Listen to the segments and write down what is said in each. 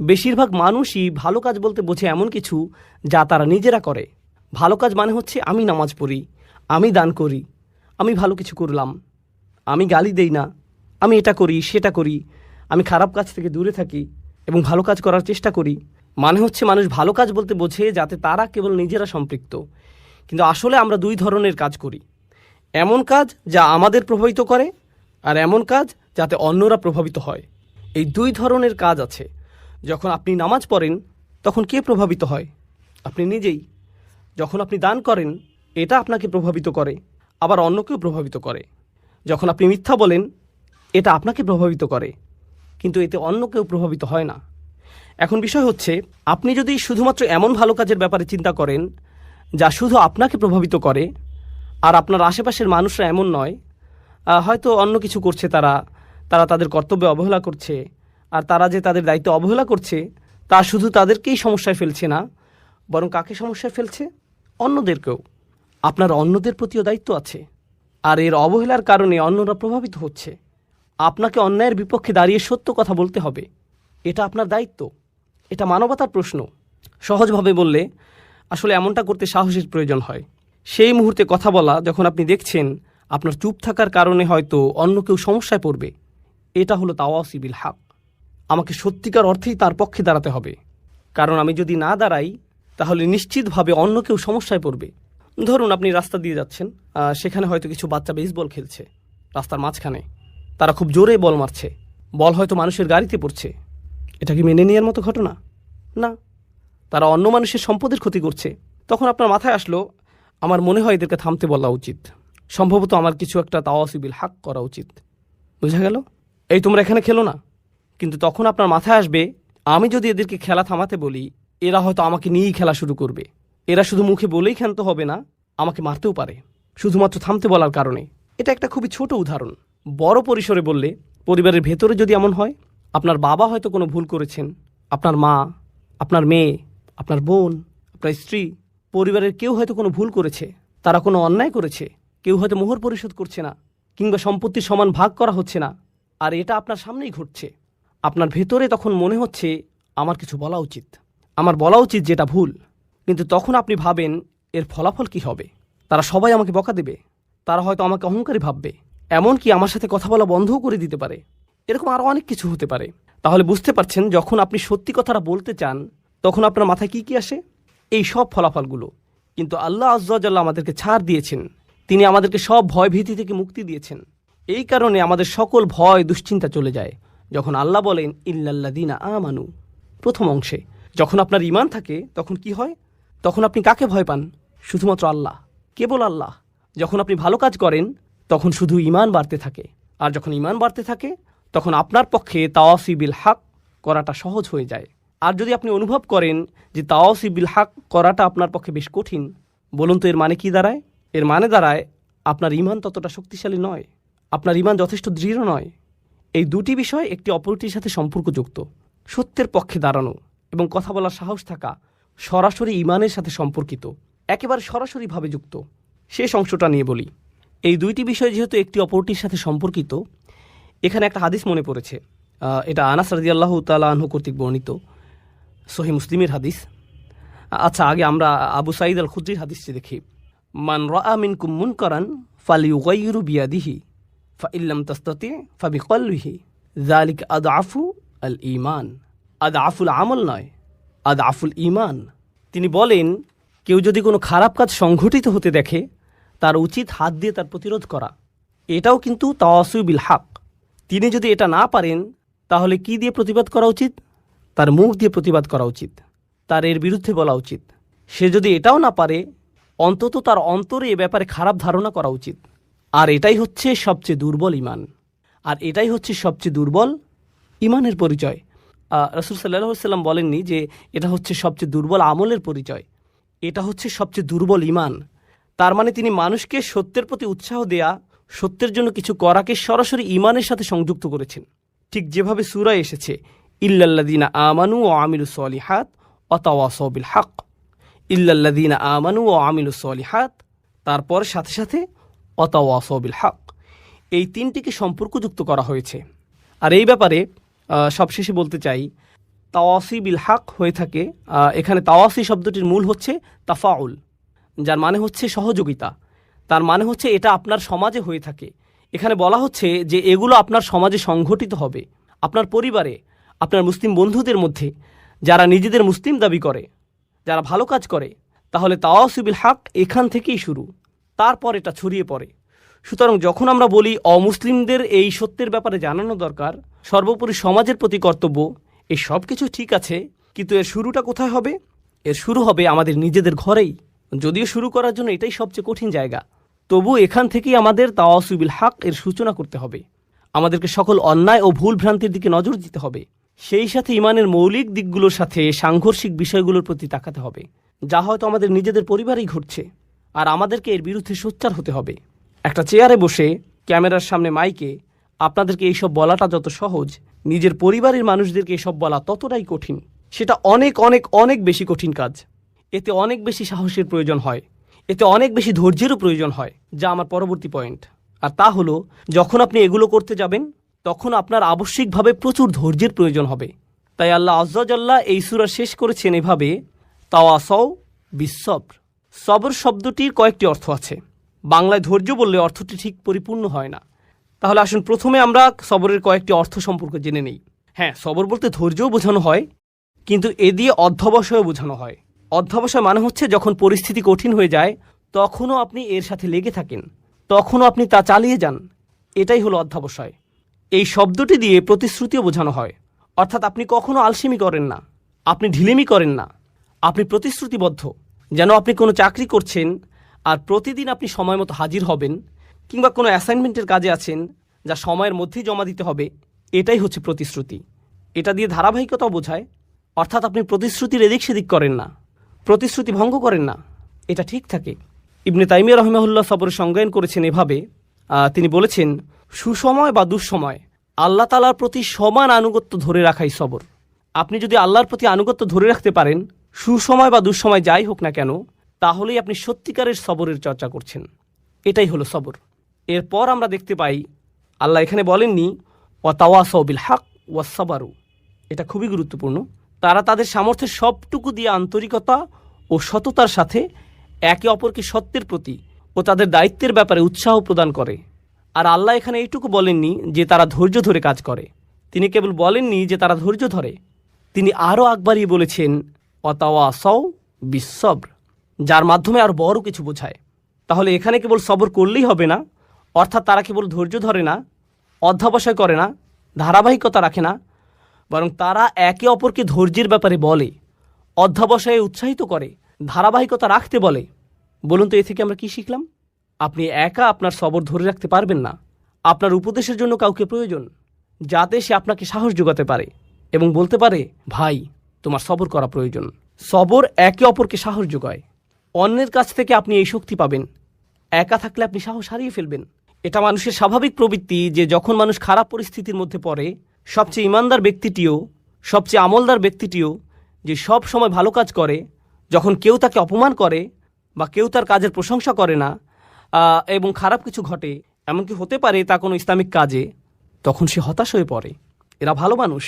বেশিরভাগ মানুষই ভালো কাজ বলতে বোঝে এমন কিছু যা তারা নিজেরা করে। ভালো কাজ মানে হচ্ছে আমি নামাজ পড়ি, আমি দান করি, আমি ভালো কিছু করলাম, আমি গালি দেই না, আমি এটা করি, সেটা করি, আমি খারাপ কাজ থেকে দূরে থাকি এবং ভালো কাজ করার চেষ্টা করি। মানে হচ্ছে মানুষ ভালো কাজ বলতে বোঝে যাতে তারা কেবল নিজেরা সম্পৃক্ত। কিন্তু আসলে আমরা দুই ধরনের কাজ করি। এমন কাজ যা আমাদের প্রভাবিত করে আর এমন কাজ যাতে অন্যরা প্রভাবিত হয়। এই দুই ধরনের কাজ আছে। যখন আপনি নামাজ পড়েন, তখন কে প্রভাবিত হয়? আপনি নিজেই। যখন আপনি দান করেন, এটা আপনাকে প্রভাবিত করে, আবার অন্যকেও প্রভাবিত করে। যখন আপনি মিথ্যা বলেন, এটা আপনাকে প্রভাবিত করে, কিন্তু এতে অন্য কেউ প্রভাবিত হয় না। এখন বিষয় হচ্ছে, আপনি যদি শুধুমাত্র এমন ভালো কাজের ব্যাপারে চিন্তা করেন, যা শুধু আপনাকে প্রভাবিত করে, আর আপনার আশেপাশের মানুষরা এমন নয় হয়তো অন্য কিছু করছে তারা তারা তাদের কর্তব্যে অবহেলা করছে আর তারা যে তাদের দায়িত্ব অবহেলা করছে, তা শুধু তাদেরকেই সমস্যায় ফেলছে না, বরং কাকে সমস্যায় ফেলছে? অন্যদেরকেও। আপনার অন্যদের প্রতিও দায়িত্ব আছে, আর এর অবহেলার কারণে অন্যরা প্রভাবিত হচ্ছে। আপনাকে অন্যায়ের বিপক্ষে দাঁড়িয়ে সত্য কথা বলতে হবে। এটা আপনার দায়িত্ব। এটা মানবতার প্রশ্ন। সহজভাবে বললে আসলে এমনটা করতে সাহসের প্রয়োজন হয়। সেই মুহূর্তে কথা বলা, যখন আপনি দেখছেন আপনার চুপ থাকার কারণে হয়তো অন্য কেউ সমস্যায় পড়বে। এটা হলো তাওয়া সিবিল হাক। আমাকে সত্যিকার অর্থেই তার পক্ষে দাঁড়াতে হবে। কারণ আমি যদি না দাঁড়াই, তাহলে নিশ্চিতভাবে অন্য কেউ সমস্যায় পড়বে। ধরুন আপনি রাস্তা দিয়ে যাচ্ছেন সেখানে হয়তো কিছু বাচ্চা বেসবল খেলছে। রাস্তার মাঝখানে। তারা খুব জোরে বল মারছে। বল হয়তো মানুষের গাড়িতে পড়ছে। এটা কি মেনে নেওয়ার মতো ঘটনা? না। তারা অন্য মানুষের সম্পদের ক্ষতি করছে। তখন আপনার মাথায় আসলো, আমার মনে হয় এদেরকে থামতে বলা উচিত। সম্ভবত আমার কিছু একটা তাওয়াসিবিল হাক করা উচিত। বুঝা গেল? এই তোমরা এখানে খেলো না। কিন্তু তখন আপনার মাথায় আসবে, আমি যদি এদেরকে খেলা থামাতে বলি, এরা হয়তো আমাকে নিয়েই খেলা শুরু করবে। এরা শুধু মুখে বলেই ক্ষান্ত হবে না, আমাকে মারতেও পারে। শুধুমাত্র থামতে বলার কারণে। এটা একটা খুবই ছোট উদাহরণ। বড় পরিসরে বললে, পরিবারের ভেতরে যদি এমন হয়, আপনার বাবা হয়তো কোনো ভুল করেছেন, আপনার মা, আপনার মেয়ে, আপনার বোন, আপনার স্ত্রী, পরিবারের কেউ হয়তো কোনো ভুল করেছে, তারা কোনো অন্যায় করেছে, কেউ হয়তো মোহর পরিশোধ করছে না, কিংবা সম্পত্তির সমান ভাগ করা হচ্ছে না, আর এটা আপনার সামনেই ঘটছে। আপনার ভেতরে তখন মনে হচ্ছে আমার কিছু বলা উচিত। আমার বলা উচিত যেটা ভুল। কিন্তু তখন আপনি ভাবেন, এর ফলাফল কি হবে? তারা সবাই আমাকে বকা দেবে। তারা হয়তো আমাকে অহংকারী ভাববে। এমনকি আমার সাথে কথা বলা বন্ধও করে দিতে পারে। এরকম আরও অনেক কিছু হতে পারে। তাহলে বুঝতে পারছেন, যখন আপনি সত্যি কথাটা বলতে চান, তখন আপনার মাথায় কি কি আসে? এই সব ফলাফলগুলো। কিন্তু আল্লাহ আজ্লাহ আমাদেরকে ছাড় দিয়েছেন, তিনি আমাদেরকে সব ভয় ভীতি থেকে মুক্তি দিয়েছেন। এই কারণে আমাদের সকল ভয়, দুশ্চিন্তা চলে যায়। যখন আল্লাহ বলেন ইল্লাল্লাদিনা আমানু প্রথম অংশে, যখন আপনার ইমান থাকে, তখন কি হয়? তখন আপনি কাকে ভয় পান? শুধুমাত্র আল্লাহ, কেবল আল্লাহ। যখন আপনি ভালো কাজ করেন, তখন শুধু ইমান বাড়তে থাকে। আর যখন ইমান বাড়তে থাকে, তখন আপনার পক্ষে তাওয়াসিবিল হাক করাটা সহজ হয়ে যায়। আর যদি আপনি অনুভব করেন যে তাওয়াসিবিল হাক করাটা আপনার পক্ষে বেশ কঠিন, বলুন তো এর মানে কি দাঁড়ায়? এর মানে দাঁড়ায়, আপনার ইমান ততটা শক্তিশালী নয়। আপনার ইমান যথেষ্ট দৃঢ় নয়। এই দুটি বিষয় একটি অপরটির সাথে সম্পর্কযুক্ত, সত্যের পক্ষে দাঁড়ানো এবং কথা বলার সাহস থাকা সরাসরি ইমানের সাথে সম্পর্কিত, একেবারে সরাসরিভাবে যুক্ত। শেষ অংশটা নিয়ে বলি। এই দুইটি বিষয় যেহেতু একটি অপরটির সাথে সম্পর্কিত, এখানে একটা হাদিস মনে পড়েছে। এটা আনাস রাদিয়াল্লাহু তাআলা আনহু কর্তৃক বর্ণিত। সহি মুসলিমের হাদিস। আচ্ছা আগে আমরা আবু সাঈদ আল খুদ্রির হাদিসটি দেখি। মান রা মিনকুম মুনকারান ফালিউগাইরু বিয়াদিহি। ফাইল্লাম তাস্তাতি ফাবিকলবিহি জালিক আদ আফু আল ইমান আদ আফুল আমল নয় আদ আফুল ইমান তিনি বলেন, কেউ যদি কোনো খারাপ কাজ সংঘটিত হতে দেখে, তার উচিত হাত দিয়ে তার প্রতিরোধ করা। এটাও কিন্তু তাওয়াসুবিল হাক। তিনি যদি এটা না পারেন, তাহলে কি দিয়ে প্রতিবাদ করা উচিত? তার মুখ দিয়ে প্রতিবাদ করা উচিত। তার এর বিরুদ্ধে বলা উচিত। সে যদি এটাও না পারে, অন্তত তার অন্তরে এ ব্যাপারে খারাপ ধারণা করা উচিত। আর এটাই হচ্ছে সবচেয়ে দুর্বল ইমান। আর এটাই হচ্ছে সবচেয়ে দুর্বল ইমানের পরিচয়। রসুল সাল্লাহ সাল্লাম বলেননি যে এটা হচ্ছে সবচেয়ে দুর্বল আমলের পরিচয়। এটা হচ্ছে সবচেয়ে দুর্বল ইমান। তার মানে তিনি মানুষকে সত্যের প্রতি উৎসাহ দেয়া, সত্যের জন্য কিছু করাকে সরাসরি ইমানের সাথে সংযুক্ত করেছেন। ঠিক যেভাবে সুরায় এসেছে ইল্লাল্লাদিনা আমানু ও আমিলু সলিহাত অতাওয়াসবিল হাক। ইল্লাল্লাদিনা আমানু ও আমিলু সলিহাত, তারপর সাথে সাথে অতাওয়াসবিল হাক এই তিনটিকে সম্পর্কযুক্ত করা হয়েছে। আর এই ব্যাপারে সবশেষে বলতে চাই তাওয়াসি বিল হাক হয়ে থাকে এখানে তাওয়াসি শব্দটির মূল হচ্ছে তাফাউল, যার মানে হচ্ছে সহযোগিতা। তার মানে হচ্ছে এটা আপনার সমাজে হয়ে থাকে। এখানে বলা হচ্ছে যে এগুলো আপনার সমাজে সংঘটিত হবে। আপনার পরিবারে, আপনার মুসলিম বন্ধুদের মধ্যে, যারা নিজেদের মুসলিম দাবি করে, যারা ভালো কাজ করে, তাহলে তাওয়াসিবিল হাক এখান থেকেই শুরু। তারপর এটা ছড়িয়ে পড়ে। সুতরাং যখন আমরা বলি অমুসলিমদের এই সত্যের ব্যাপারে জানানো দরকার, সর্বোপরি সমাজের প্রতি কর্তব্য এই সব কিছু ঠিক আছে, কিন্তু এর শুরুটা কোথায় হবে? এর শুরু হবে আমাদের নিজেদের ঘরেই। যদিও শুরু করার জন্য এটাই সবচেয়ে কঠিন জায়গা। তবু এখান থেকেই আমাদের তাওয়াসুবিল হাক এর সূচনা করতে হবে। আমাদেরকে সকল অন্যায় ও ভুল ভ্রান্তির দিকে নজর দিতে হবে। সেই সাথে ইমানের মৌলিক দিকগুলোর সাথে সাংঘর্ষিক বিষয়গুলোর প্রতি তাকাতে হবে। যা হয়তো আমাদের নিজেদের পরিবারেই ঘটছে। আর আমাদেরকে এর বিরুদ্ধে সোচ্চার হতে হবে। একটা চেয়ারে বসে ক্যামেরার সামনে মাইকে আপনাদেরকে এইসব বলাটা যত সহজ, নিজের পরিবারের মানুষদেরকে এসব বলা ততটাই কঠিন। সেটা অনেক অনেক অনেক বেশি কঠিন কাজ। এতে অনেক বেশি সাহসের প্রয়োজন হয়। এতে অনেক বেশি ধৈর্যেরও প্রয়োজন হয়, যা আমার পরবর্তী পয়েন্ট। আর তা হলো, যখন আপনি এগুলো করতে যাবেন, তখন আপনার আবশ্যিকভাবে প্রচুর ধৈর্যের প্রয়োজন হবে। তাই আল্লাহ আজ্জাল্লাহ এই সুরা শেষ করেছেন এভাবে তাওয়াসও বিশ্বব্র সবর শব্দটির কয়েকটি অর্থ আছে। বাংলায় ধৈর্য বললে অর্থটি ঠিক পরিপূর্ণ হয় না। তাহলে আসুন প্রথমে আমরা সবরের কয়েকটি অর্থ সম্পর্কে জেনে নেই। হ্যাঁ সবর বলতে ধৈর্যও বোঝানো হয়, কিন্তু এ দিয়ে অধ্যবসায়ও বোঝানো হয়। অধ্যবসায় মানে হচ্ছে যখন পরিস্থিতি কঠিন হয়ে যায়, তখনও আপনি এর সাথে লেগে থাকেন, তখনও আপনি তা চালিয়ে যান। এটাই হলো অধ্যবসায়। এই শব্দটি দিয়ে প্রতিশ্রুতিও বোঝানো হয়। অর্থাৎ আপনি কখনো আলসেমি করেন না, আপনি ঢিলেমি করেন না, আপনি প্রতিশ্রুতিবদ্ধ। যেন আপনি কোনো চাকরি করছেন আর প্রতিদিন আপনি সময় মতো হাজির হবেন কিংবা কোনো অ্যাসাইনমেন্টের কাজে আছেন যা সময়ের মধ্যেই জমা দিতে হবে, এটাই হচ্ছে প্রতিশ্রুতি। এটা দিয়ে ধারাবাহিকতাও বোঝায়, অর্থাৎ আপনি প্রতিশ্রুতির এদিক সেদিক করেন না, প্রতিশ্রুতি ভঙ্গ করেন না, এটা ঠিক থাকে। ইবনে তাইমিয়া রহমাহুল্লাহ সবরের সংজ্ঞায়ন করেছেন এভাবে তিনি বলেছেন, সুসময় বা দুঃসময়, আল্লাহ তালার প্রতি সমান আনুগত্য ধরে রাখাই সবর। আপনি যদি আল্লাহর প্রতি আনুগত্য ধরে রাখতে পারেন সুসময় বা দুঃসময় যাই হোক না কেন, তাহলেই আপনি সত্যিকারের সবরের চর্চা করছেন। এটাই হলো সবর। এরপর আমরা দেখতে পাই, আল্লাহ এখানে বলেননি ওয়াতাওয়াসবিল হাক ওয়াসাবারু এটা খুবই গুরুত্বপূর্ণ। তারা তাদের সামর্থ্যের সবটুকু দিয়ে আন্তরিকতা ও সততার সাথে একে অপরকে সত্যের প্রতি ও তাদের দায়িত্বের ব্যাপারে উৎসাহ প্রদান করে। আর আল্লাহ এখানে এইটুকু বলেননি যে তারা ধৈর্য ধরে কাজ করে। তিনি কেবল বলেননি যে তারা ধৈর্য ধরে। তিনি আরও আকবারিয়ে বলেছেন অতাওয়া সৌ বিশ্বব্র যার মাধ্যমে আর বড় কিছু বোঝায়। তাহলে এখানে কেবল সবর করলেই হবে না, অর্থাৎ তারা কেবল ধৈর্য ধরে না, অধ্যাবসায় করে না, ধারাবাহিকতা রাখে না, বরং তারা একে অপরকে ধৈর্যের ব্যাপারে বলে, অধ্যাবসায়ে উৎসাহিত করে, ধারাবাহিকতা রাখতে বলে। বলুন তো, এ থেকে আমরা কি শিখলাম? আপনি একা আপনার সবর ধরে রাখতে পারবেন না। আপনার উপদেশের জন্য কাউকে প্রয়োজন, যাতে সে আপনাকে সাহস যোগাতে পারে এবং বলতে পারে, ভাই তোমার সবর করা প্রয়োজন। সবর একে অপরকে সাহস যোগায়। অন্যের কাছ থেকে আপনি এই শক্তি পাবেন। একা থাকলে আপনি সাহস হারিয়ে ফেলবেন। এটা মানুষের স্বাভাবিক প্রবৃত্তি যে যখন মানুষ খারাপ পরিস্থিতির মধ্যে পড়ে, সবচেয়ে ইমানদার ব্যক্তিটিও, সবচেয়ে আমলদার ব্যক্তিটিও যে সব সময় ভালো কাজ করে, যখন কেউ তাকে অপমান করে বা কেউ তার কাজের প্রশংসা করে না এবং খারাপ কিছু ঘটে, এমনকি হতে পারে তা কোনো ইসলামিক কাজে, তখন সে হতাশ হয়ে পড়ে। এরা ভালো মানুষ।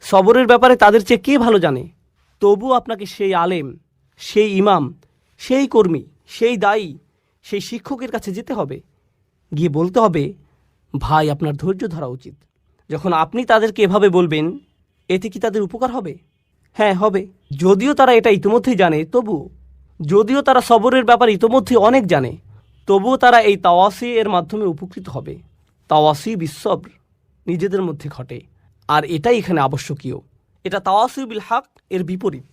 সবরের ব্যাপারে তাদের চেয়ে কে ভালো জানে? তবু আপনাকে সেই আলেম, সেই ইমাম, সেই কর্মী, সেই দায়ী, সেই শিক্ষকের কাছে যেতে হবে। গিয়ে বলতে হবে, ভাই, আপনার ধৈর্য ধরা উচিত। যখন আপনি তাদেরকে এভাবে বলবেন, এতে কি তাদের উপকার হবে? হ্যাঁ হবে। যদিও তারা এটা ইতিমধ্যেই জানে তবু যদিও তারা সবরের ব্যাপারে ইতিমধ্যে অনেক জানে, তবুও তারা এই তাওয়াসি এর মাধ্যমে উপকৃত হবে। তাওয়াসি বিশ্বব্র, নিজেদের মধ্যে ঘটে। আর এটাই এখানে আবশ্যকীয়। এটা তাওয়াসু বিল হাক এর বিপরীত।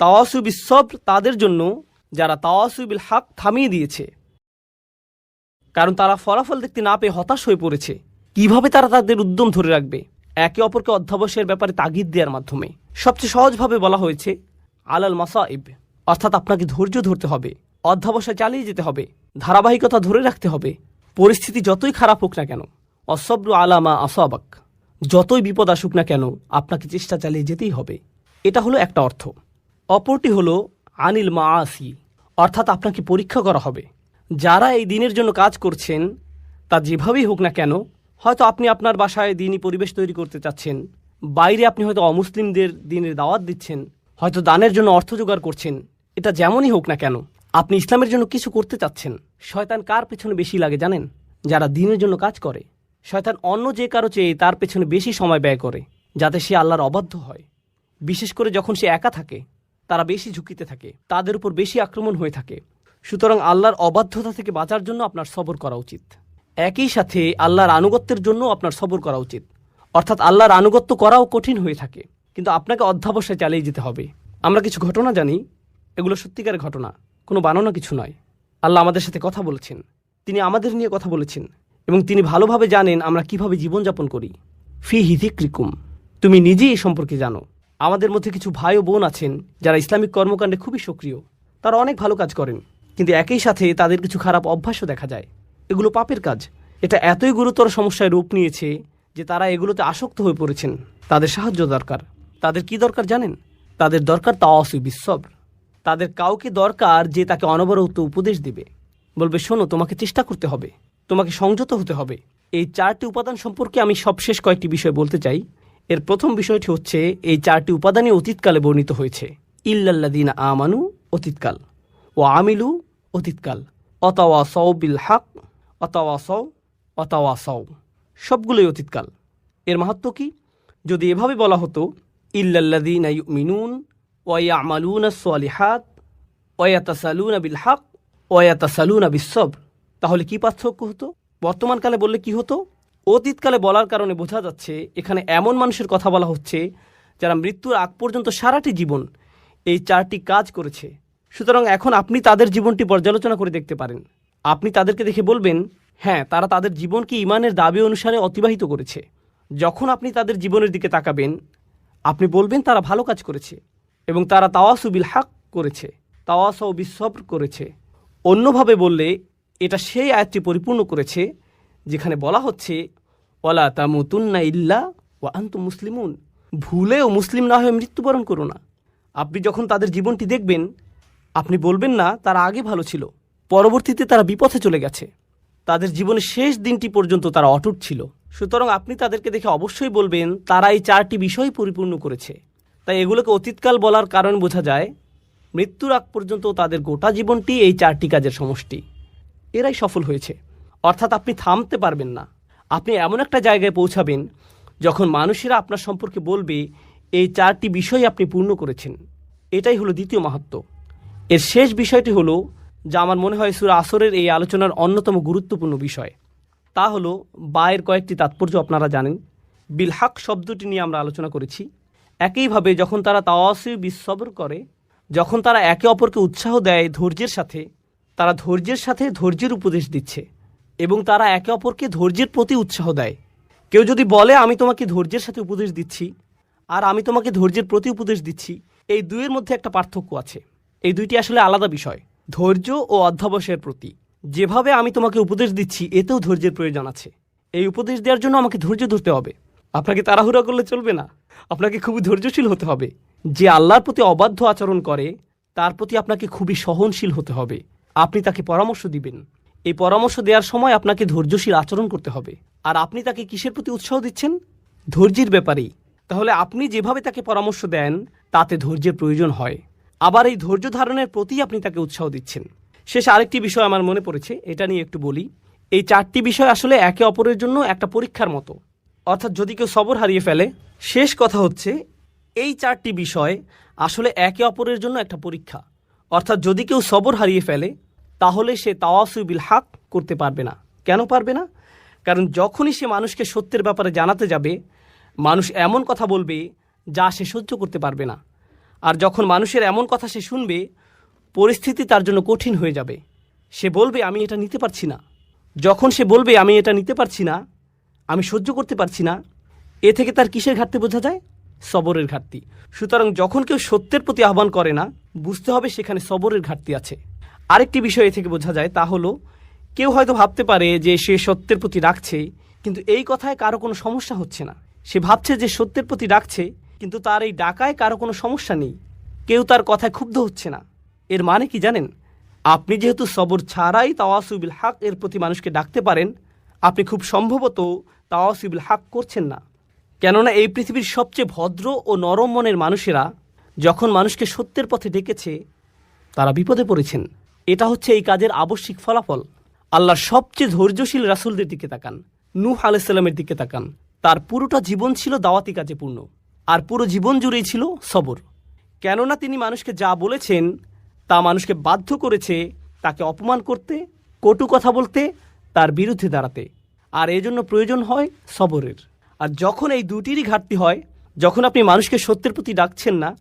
তাওয়াসু সব তাদের জন্য যারা তাওয়াসু বিল হাক থামিয়ে দিয়েছে, কারণ তারা ফলাফল দেখতে না পেয়ে হতাশ হয়ে পড়েছে। কীভাবে তারা তাদের উদ্যম ধরে রাখবে? একে অপরকে অধ্যাবসায়ের ব্যাপারে তাগিদ দেওয়ার মাধ্যমে। সবচেয়ে সহজভাবে বলা হয়েছে, আলাল মাসাইব, অর্থাৎ আপনাকে ধৈর্য ধরতে হবে, অধ্যাবসায় চালিয়ে যেতে হবে, ধারাবাহিকতা ধরে রাখতে হবে। পরিস্থিতি যতই খারাপ হোক না কেন, অসব্রু আলামা আসাবাক। যতই বিপদ আসুক না কেন, আপনাকে চেষ্টা চালিয়ে যেতেই হবে। এটা হলো একটা অর্থ। অপরটি হলো আনিল মা আসি অর্থাৎ আপনাকে পরীক্ষা করা হবে। যারা এই দিনের জন্য কাজ করছেন, তা যেভাবেই হোক না কেন, হয়তো আপনি আপনার বাসায় দিনই পরিবেশ তৈরি করতে চাচ্ছেন, বাইরে আপনি হয়তো অমুসলিমদের দিনের দাওয়াত দিচ্ছেন, হয়তো দানের জন্য অর্থ জোগাড় করছেন, এটা যেমনই হোক না কেন, আপনি ইসলামের জন্য কিছু করতে চাচ্ছেন। শয়তান কার পেছনে বেশি লাগে জানেন? যারা দিনের জন্য কাজ করে। শয়তান অন্য যে কারও চেয়ে তার পেছনে বেশি সময় ব্যয় করে, যাতে সে আল্লাহর অবাধ্য হয়। বিশেষ করে যখন সে একা থাকে, তারা বেশি ঝুঁকিতে থাকে, তাদের উপর বেশি আক্রমণ হয়ে থাকে। সুতরাং আল্লাহর অবাধ্যতা থেকে বাঁচার জন্য আপনার সবর করা উচিত। একই সাথে আল্লাহর আনুগত্যের জন্য আপনার সবর করা উচিত। অর্থাৎ আল্লাহর আনুগত্য করাও কঠিন হয়ে থাকে, কিন্তু আপনাকে অধ্যাবসায় চালিয়ে যেতে হবে। আমরা কিছু ঘটনা জানি, এগুলো সত্যিকারের ঘটনা, কোনো বানানো কিছু নয়। আল্লাহ আমাদের সাথে কথা বলেছেন। তিনি আমাদের নিয়ে কথা বলেছেন। এবং তিনি ভালোভাবে জানেন আমরা কীভাবে জীবনযাপন করি। ফি হিথিক্রিকুম তুমি নিজেই এই সম্পর্কে জানো। আমাদের মধ্যে কিছু ভাই ও বোন আছেন, যারা ইসলামিক কর্মকাণ্ডে খুবই সক্রিয়। তারা অনেক ভালো কাজ করেন, কিন্তু একই সাথে তাদের কিছু খারাপ অভ্যাসও দেখা যায়। এগুলো পাপের কাজ। এটা এতই গুরুতর সমস্যায় রূপ নিয়েছে যে তারা এগুলোতে আসক্ত হয়ে পড়েছেন। তাদের সাহায্য দরকার। তাদের কি দরকার জানেন? তাদের দরকার তা তাওয়াসু বিশ্বর তাদের কাউকে দরকার যে তাকে অনবরত উপদেশ দিবে। বলবে, শোনো, তোমাকে চেষ্টা করতে হবে। তোমাকে সংযত হতে হবে। এই চারটি উপাদান সম্পর্কে আমি সবশেষ কয়েকটি বিষয় বলতে চাই। এর প্রথম বিষয়টি হচ্ছে, এই চারটি উপাদানই অতীতকালে বর্ণিত হয়েছে। ইল্লাল্লাদিন আমানু, অতীতকাল। ও আমিলু, অতীতকাল। অতাওয়া সৌ বিল হাক অতাওয়া সৌ অতাওয়া সৌ সবগুলোই অতীতকাল। এর মাহাত্ম কি? যদি এভাবে বলা হতো ইল্লাল্লাদিন মিনুন ওয়া আমালুন সালিহাত ওয়াতাসালুন বিল হক ওয়াতাসালুন বিশ্বব তাহলে কি পার্থক্য হতো? বর্তমানকালে বললে কি হতো? অতীতকালে বলার কারণে বোঝা যাচ্ছে, এখানে এমন মানুষের কথা বলা হচ্ছে, যারা মৃত্যুর আগ পর্যন্ত সারাটি জীবন এই চারটি কাজ করেছে। সুতরাং এখন আপনি তাদের জীবনটি পর্যালোচনা করে দেখতে পারেন। আপনি তাদেরকে দেখে বলবেন হ্যাঁ তারা তাদের জীবনকে ইমানের দাবি অনুসারে অতিবাহিত করেছে। যখন আপনি তাদের জীবনের দিকে তাকাবেন, আপনি বলবেন তারা ভালো কাজ করেছে এবং তারা তাওয়াসুবিল হাক করেছে তাওয়াসাও বিশ্বর করেছে। অন্যভাবে বললে এটা সেই আয়াতটি পরিপূর্ণ করেছে, যেখানে বলা হচ্ছে ওলা তামুতুন্না ইল্লা ও আন্তু মুসলিমুন। ভুলেও মুসলিম না হয়ে মৃত্যুবরণ করো না। আপনি যখন তাদের জীবনটি দেখবেন, আপনি বলবেন না, তারা আগে ভালো ছিল। পরবর্তীতে তারা বিপথে চলে গেছে। তাদের জীবনের শেষ দিনটি পর্যন্ত তারা অটুট ছিল। সুতরাং আপনি তাদেরকে দেখে অবশ্যই বলবেন, তারা এই চারটি বিষয় পরিপূর্ণ করেছে। তাই এগুলোকে অতীতকাল বলার কারণ বোঝা যায়, মৃত্যুর আগ পর্যন্ত তাদের গোটা জীবনটি এই চারটি কাজের সমষ্টি। এরাই সফল হয়েছে। অর্থাৎ আপনি থামতে পারবেন না। আপনি এমন একটা জায়গায় পৌঁছাবেন যখন মানুষেরা আপনার সম্পর্কে বলবে, এই চারটি বিষয় আপনি পূর্ণ করেছেন। এটাই হলো দ্বিতীয় মাহাত্ম। এর শেষ বিষয়টি হলো, যা আমার মনে হয় সুরা আসরের এই আলোচনার অন্যতম গুরুত্বপূর্ণ বিষয়। তা হলো, বায়ের কয়েকটি তাৎপর্য আপনারা জানেন। বিলহাক শব্দটি নিয়ে আমরা আলোচনা করেছি। একইভাবে যখন তারা তাওয়াসি বিশ্বর করে, যখন তারা একে অপরকে উৎসাহ দেয় ধৈর্যের সাথে তারা ধৈর্যের সাথে ধৈর্যের উপদেশ দিচ্ছে এবং তারা একে অপরকে ধৈর্যের প্রতি উৎসাহ দেয়। কেউ যদি বলে, আমি তোমাকে ধৈর্যের সাথে উপদেশ দিচ্ছি আর আমি তোমাকে ধৈর্যের প্রতি উপদেশ দিচ্ছি, এই দুইয়ের মধ্যে একটা পার্থক্য আছে। এই দুইটি আসলে আলাদা বিষয়। ধৈর্য ও অধ্যাবসায়ের প্রতি। যেভাবে আমি তোমাকে উপদেশ দিচ্ছি, এতেও ধৈর্যের প্রয়োজন আছে। এই উপদেশ দেওয়ার জন্য আমাকে ধৈর্য ধরতে হবে। আপনাকে তাড়াহুড়া করলে চলবে না। আপনাকে খুবই ধৈর্যশীল হতে হবে। যে আল্লাহর প্রতি অবাধ্য আচরণ করে, তার প্রতি আপনাকে খুবই সহনশীল হতে হবে। আপনি তাকে পরামর্শ দিবেন। এই পরামর্শ দেওয়ার সময় আপনাকে ধৈর্যশীল আচরণ করতে হবে। আর আপনি তাকে কিসের প্রতি উৎসাহ দিচ্ছেন? ধৈর্যের ব্যাপারেই। তাহলে আপনি যেভাবে তাকে পরামর্শ দেন, তাতে ধৈর্যের প্রয়োজন হয়। আবার এই ধৈর্য ধারণের প্রতি আপনি তাকে উৎসাহ দিচ্ছেন। শেষ আরেকটি বিষয় আমার মনে পড়েছে, এটা নিয়ে একটু বলি। এই চারটি বিষয় আসলে একে অপরের জন্য একটা পরীক্ষার মতো। অর্থাৎ যদি কেউ সবর হারিয়ে ফেলে, শেষ কথা হচ্ছে, এই চারটি বিষয় আসলে একে অপরের জন্য একটা পরীক্ষা। অর্থাৎ যদি কেউ সবর হারিয়ে ফেলে, তাহলে সে তাওয়াসুবিল হাক করতে পারবে না। কেন পারবে না? কারণ যখনই সে মানুষকে সত্যের ব্যাপারে জানাতে যাবে, মানুষ এমন কথা বলবে যা সে সহ্য করতে পারবে না। আর যখন মানুষের এমন কথা সে শুনবে, পরিস্থিতি তার জন্য কঠিন হয়ে যাবে। সে বলবে, আমি এটা নিতে পারছি না। যখন সে বলবে, আমি এটা নিতে পারছি না, আমি সহ্য করতে পারছি না, এ থেকে তার কিসের ঘাটতি বোঝা যায়? সবরের ঘাটতি। সুতরাং যখন কেউ সত্যের প্রতি আহ্বান করে না, বুঝতে হবে সেখানে সবরের ঘাটতি আছে। আরেকটি বিষয় এ থেকে বোঝা যায়, তা হলো, কেউ হয়তো ভাবতে পারে যে সে সত্যের প্রতি রাখছে, কিন্তু এই কথায় কারও কোনো সমস্যা হচ্ছে না। সে ভাবছে যে সত্যের প্রতি ডাকছে কিন্তু তার এই ডাকায় কারও কোনো সমস্যা নেই। কেউ তার কথায় ক্ষুব্ধ হচ্ছে না। এর মানে কি জানেন? আপনি যেহেতু সবর ছাড়াই তাওয়াসুবিল হাক এর প্রতি মানুষকে ডাকতে পারেন, আপনি খুব সম্ভবত তাওয়াসুবিল হাক করছেন না। কেননা এই পৃথিবীর সবচেয়ে ভদ্র ও নরম মনের মানুষেরা যখন মানুষকে সত্যের পথে ডেকেছে, তারা বিপদে পড়েছেন। এটা হচ্ছে এই কাজের আবশ্যিক ফলাফল। আল্লাহর সবচেয়ে ধৈর্যশীল রাসূলদের দিকে তাকান, নূহ আলাইসাল্লামের দিকে তাকান। তার পুরোটা জীবন ছিল দাওয়াতি কাজে পূর্ণ, আর পুরো জীবন জুড়েই ছিল সবর। কেননা তিনি মানুষকে যা বলেছেন, তা মানুষকে বাধ্য করেছে তাকে অপমান করতে, কটু কথা বলতে, তার বিরুদ্ধে দাঁড়াতে। আর এজন্য প্রয়োজন হয় সবরের। আর যখন এই দুটিরই ঘাটতি হয়, যখন আপনি মানুষকে সত্যের প্রতি ডাকছেন না,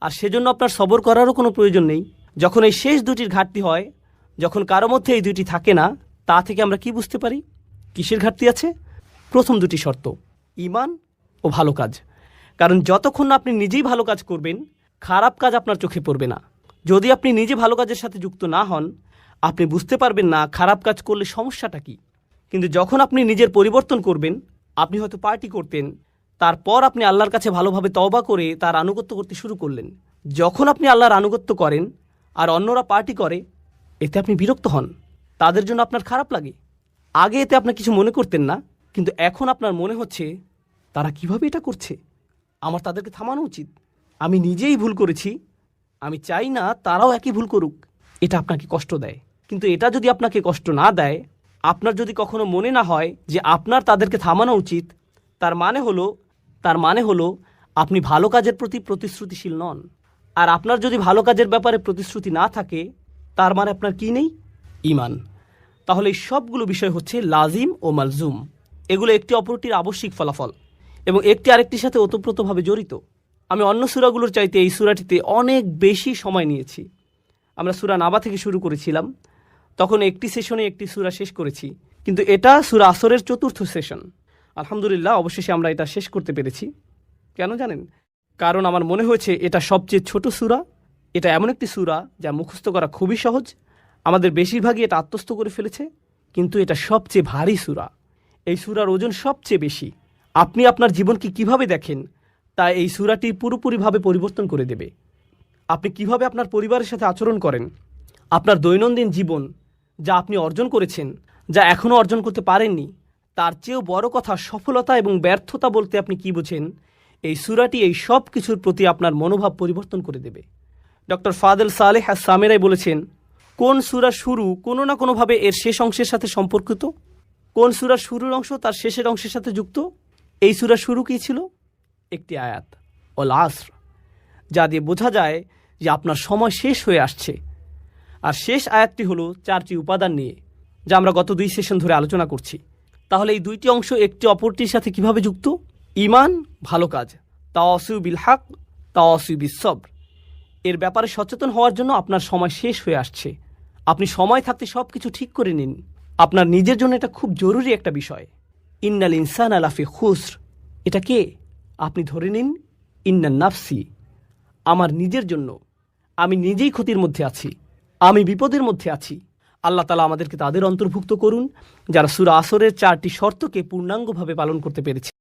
আর সেজন্য আপনার সবর করারও কোনো প্রয়োজন নেই, যখন এই শেষ দুটির ঘাটতি হয়, যখন কারও মধ্যে এই দুটি থাকে না, তা থেকে আমরা কি বুঝতে পারি? কিসের ঘাটতি আছে? প্রথম দুটি শর্ত ইমান ও ভালো কাজ। কারণ যতক্ষণ আপনি নিজেই ভালো কাজ করবেন, খারাপ কাজ আপনার চোখে পড়বে না। যদি আপনি নিজে ভালো কাজের সাথে যুক্ত না হন, আপনি বুঝতে পারবেন না খারাপ কাজ করলে সমস্যাটা কী। কিন্তু যখন আপনি নিজের পরিবর্তন করবেন আপনি হয়তো পার্টি করতেন, তারপর আপনি আল্লাহর কাছে ভালোভাবে তওবা করে তার আনুগত্য করতে শুরু করলেন। যখন আপনি আল্লাহর আনুগত্য করেন আর অন্যরা পার্টি করে, এতে আপনি বিরক্ত হন। তাদের জন্য আপনার খারাপ লাগে। আগে এতে আপনার কিছু মনে করতেন না, কিন্তু এখন আপনার মনে হচ্ছে, তারা কীভাবে এটা করছে? আমার তাদেরকে থামানো উচিত। আমি নিজেই ভুল করেছি। আমি চাই না তারাও একই ভুল করুক। এটা আপনাকে কষ্ট দেয়। কিন্তু এটা যদি আপনাকে কষ্ট না দেয় আপনার যদি কখনো মনে না হয় যে আপনার তাদেরকে থামানো উচিত, তার মানে হলো, তার মানে হলো আপনি ভালো কাজের প্রতি প্রতিশ্রুতিশীল নন। আর আপনার যদি ভালো কাজের ব্যাপারে প্রতিশ্রুতি না থাকে, তার মানে আপনার কি নেই? ইমান। তাহলে এই সবগুলো বিষয় হচ্ছে লাজিম ও মালজুম। এগুলো একটি অপরটির আবশ্যিক ফলাফল এবং একটি আরেকটির সাথে ওতপ্রোতভাবে জড়িত। আমি অন্য সুরাগুলোর চাইতে এই সুরাটিতে অনেক বেশি সময় নিয়েছি। আমরা সুরা নাবা থেকে শুরু করেছিলাম। তখন একটি সেশনে একটি সুরা শেষ করেছি। কিন্তু এটা সুরা আসরের চতুর্থ সেশন আলহামদুলিল্লাহ, অবশেষে আমরা এটা শেষ করতে পেরেছি। কেন জানেন? কারণ আমার মনে হয়েছে এটা সবচেয়ে ছোট সুরা, এটা এমন একটি সুরা যা মুখস্থ করা খুবই সহজ। আমাদের বেশিরভাগই এটা আত্মস্থ করে ফেলেছে, কিন্তু এটা সবচেয়ে ভারী সুরা। এই সুরার ওজন সবচেয়ে বেশি। আপনি আপনার জীবনকে কীভাবে দেখেন, তা এই সুরাটি পুরোপুরিভাবে পরিবর্তন করে দেবে। আপনি কীভাবে আপনার পরিবারের সাথে আচরণ করেন, আপনার দৈনন্দিন জীবন যা আপনি অর্জন করেছেন, যা এখনও অর্জন করতে পারেননি, তার চেয়েও বড় কথা সফলতা এবং ব্যর্থতা বলতে আপনি কি বোঝেন? এই সুরাটি এই সব কিছুর প্রতি আপনার মনোভাব পরিবর্তন করে দেবে। ডক্টর ফাদেল সালেহ সামেরাই বলেছেন, কোন সুরা শুরু কোনো না কোনোভাবে এর শেষ অংশের সাথে সম্পর্কিত? কোন সুরার শুরুর অংশ তার শেষের অংশের সাথে যুক্ত? এই সুরা শুরু কী ছিল? একটি আয়াত ও লাসর যা দিয়ে বোঝা যায় যে আপনার সময় শেষ হয়ে আসছে। আর শেষ আয়াতটি হলো চারটি উপাদান নিয়ে, যা আমরা গত দুই সেশন ধরে আলোচনা করছি। তাহলে এই দুইটি অংশ একটি অপরটির সাথে কীভাবে যুক্ত? ইমান ভালো কাজ। তাওয়াসু বিল হাক, তাওয়াসু বিসব্র এর ব্যাপারে সচেতন হওয়ার জন্য আপনার সময় শেষ হয়ে আসছে। আপনি সময় থাকতে সব কিছু ঠিক করে নিন। আপনার নিজের জন্য এটা খুব জরুরি একটা বিষয়। ইন্নাল ইনসান আলাফি খুসর। এটা কে? আপনি ধরে নিন, ইন্নান নাফসি। আমার নিজের জন্য। আমি নিজেই ক্ষতির মধ্যে আছি। আমি বিপদের মধ্যে আছি। আল্লাহ তালা আমাদেরকে তাদের অন্তর্ভুক্ত করুন, যারা সুরা আসরের চারটি শর্তকে পূর্ণাঙ্গভাবে পালন করতে পেরেছে।